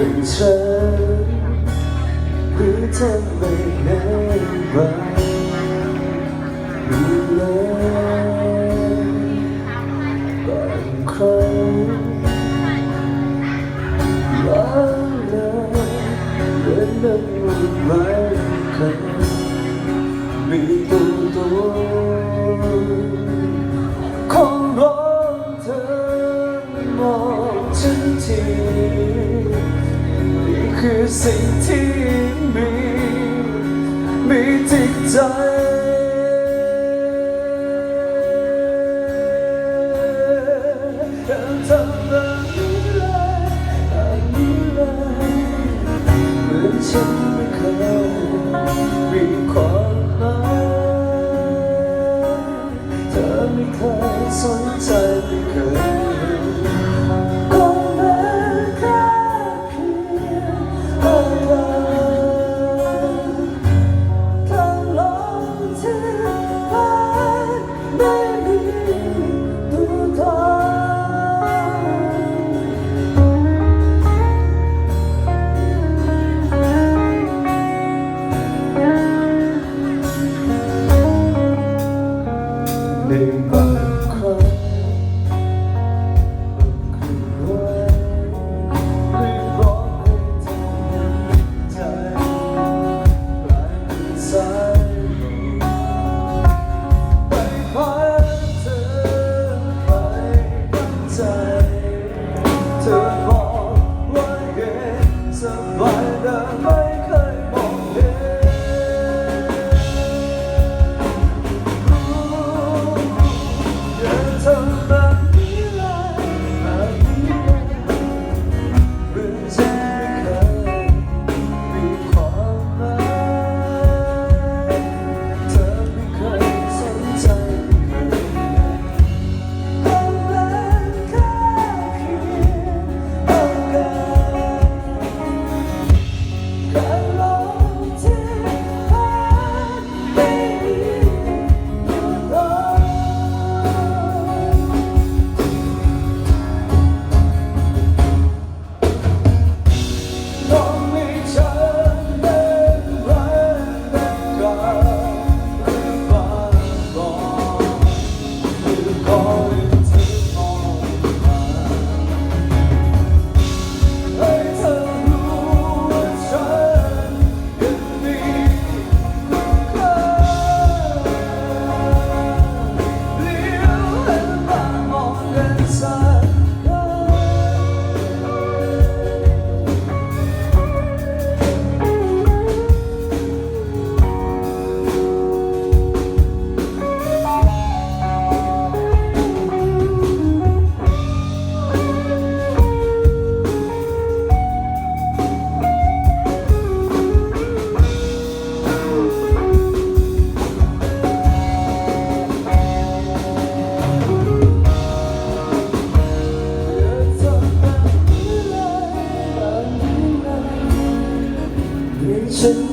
มือนฉันหรือเธอไม่ไหนไปดูแลบางครั้งว่าเลยเดินนั้นมันไม่เคยมีตัวตัว สิ่งที่มี มีจิตใจทำแบบนี้เลยแบบนี้เลยเมือฉันไม่เคยมีความหมาเธอไม่เคยสนใจไม่เคย lembrar. Sit.